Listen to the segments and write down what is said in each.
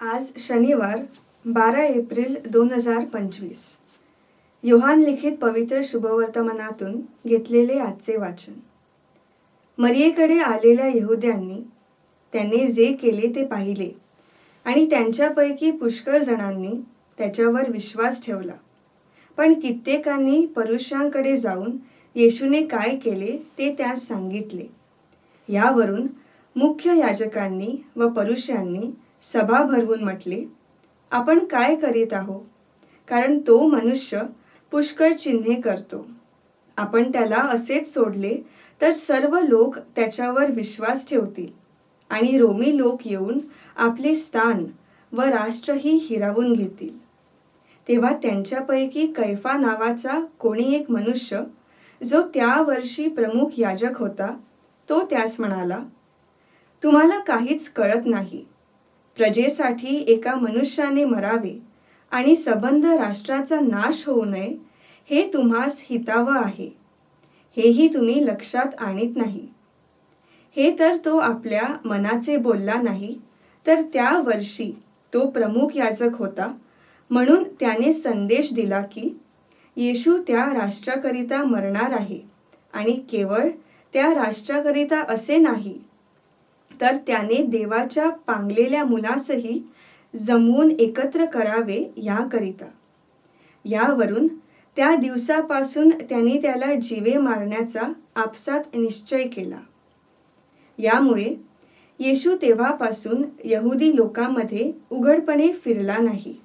आज शनिवार बारा एप्रिल दोन हजार पंचवीस. योहान लिखित पवित्र शुभवर्तमानातून घेतलेले आजचे वाचन. मरियेकडे आलेल्या यहुद्यांनी त्याने जे केले ते पाहिले आणि त्यांच्यापैकी पुष्कळ जणांनी त्याच्यावर विश्वास ठेवला. पण कित्येकांनी परुषांकडे जाऊन येशूने काय केले ते त्यास सांगितले. यावरून मुख्य याजकांनी व परुषांनी सभा भरवून म्हटले आपण काय करीत आहो कारण तो मनुष्य पुष्कळ चिन्हे करतो. आपण त्याला असेच सोडले तर सर्व लोक त्याच्यावर विश्वास ठेवतील आणि रोमी लोक येऊन आपले स्थान व राष्ट्रही हिरावून घेतील. तेव्हा त्यांच्यापैकी कैफा नावाचा कोणी एक मनुष्य जो त्या वर्षी प्रमुख याजक होता तो त्यास म्हणाला तुम्हाला काहीच कळत नाही. प्रजेसाठी एका मनुष्याने मरावे आणि सबंध राष्ट्राचा नाश होऊ नये हे तुम्हास हितावं आहे. हेही तुम्ही लक्षात आणीत नाही. हे तर तो आपल्या मनाचे बोलला नाही तर त्या वर्षी तो प्रमुख याजक होता. म्हणून त्याने संदेश दिला की येशू त्या राष्ट्राकरिता मरणार आहे आणि केवळ त्या राष्ट्राकरिता असे नाही तर त्याने देवाच्या पांगलेल्या मुलासही जमवून एकत्र करावे याकरिता. यावरून त्या दिवसापासून त्यांनी त्याला जीवे मारण्याचा आपसात निश्चय केला. यामुळे येशू तेव्हापासून यहुदी लोकांमध्ये उघडपणे फिरला नाही.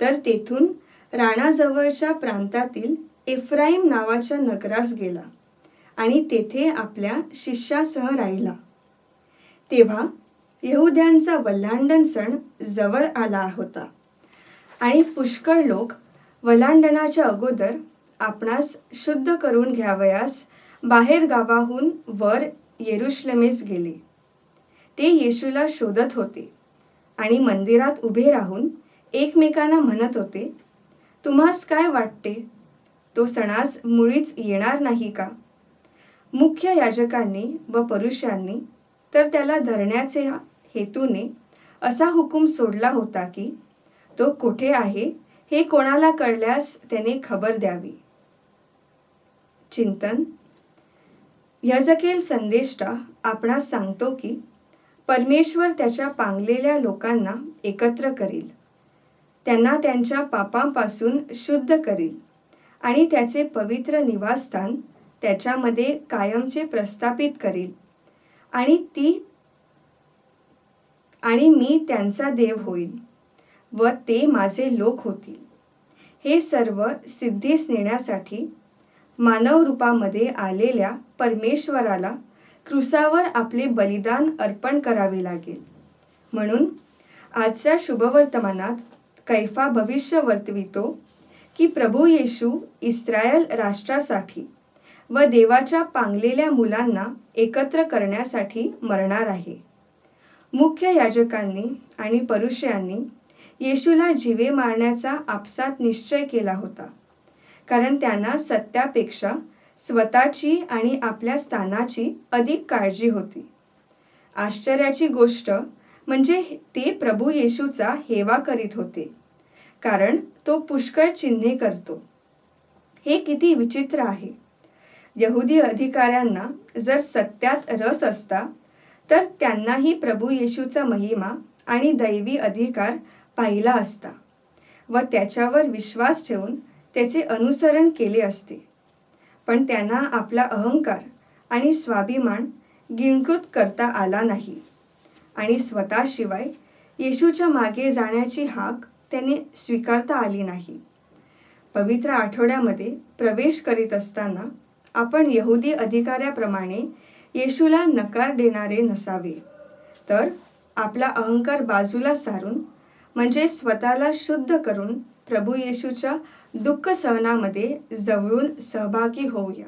तर तेथून राणाजवळच्या प्रांतातील एफ्राईम नावाच्या नगरास गेला आणि तेथे आपल्या शिष्यासह राहिला. तेव्हा यहुद्यांचा वल्हांडण सण जवळ आला होता. आणि पुष्कळ लोक वल्हांडणाच्या अगोदर आपणास शुद्ध करून घ्यावयास बाहेर गावाहून वर येरुश्लेमेस गेले. ते येशूला शोधत होते आणि मंदिरात उभे राहून एकमेकांना म्हणत होते तुम्हास काय वाटते? तो सणास मुळीच येणार नाही का? मुख्य याजकांनी व परुषांनी तर त्याला धरण्याचे हेतूने असा हुकूम सोडला होता की तो कुठे आहे हे कोणाला कळल्यास त्याने खबर द्यावी. चिंतन. यजकेल संदेष्टा आपणास सांगतो की परमेश्वर त्याच्या पांगलेल्या लोकांना एकत्र करील. त्यांना त्यांच्या पापांपासून शुद्ध करील आणि त्याचे पवित्र निवासस्थान त्याच्यामध्ये कायमचे प्रस्थापित करील. आणि ती आणि मी त्यांचा देव होईल व ते माझे लोक होतील. हे सर्व सिद्धीस नेण्यासाठी मानव रूपामध्ये आलेल्या परमेश्वराला क्रुसावर आपले बलिदान अर्पण करावे लागेल. म्हणून आजच्या शुभवर्तमानात कैफा भविष्य वर्तवितो की प्रभू येशू इस्रायल राष्ट्रासाठी व देवाच्या पांगलेल्या मुलांना एकत्र करण्यासाठी मरणार आहे. मुख्य याजकांनी आणि परुषयांनी येशूला जीवे मारण्याचा आपसात निश्चय केला होता. कारण त्यांना सत्यापेक्षा स्वतःची आणि आपल्या स्थानाची अधिक काळजी होती. आश्चर्याची गोष्ट म्हणजे ते प्रभू येशूचा हेवा करीत होते. कारण तो पुष्कळ चिन्हे करतो. हे किती विचित्र आहे. यहुदी अधिकाऱ्यांना जर सत्यात रस असता तर त्यांनाही प्रभू येशूचा महिमा आणि दैवी अधिकार पाहिला असता व त्याच्यावर विश्वास ठेवून त्याचे अनुसरण केले असते. पण त्यांना आपला अहंकार आणि स्वाभिमान गिणकृत करता आला नाही आणि स्वतःशिवाय येशूच्या मागे जाण्याची हाक त्याने स्वीकारता आली नाही. पवित्र आठवड्यामध्ये प्रवेश करीत असताना आपण यहुदी अधिकाऱ्याप्रमाणे येशूला नकार देणारे नसावे. तर आपला अहंकार बाजूला सारून म्हणजे स्वतःला शुद्ध करून प्रभू येशूच्या दुःख सहनामध्ये जवळून सहभागी होऊया.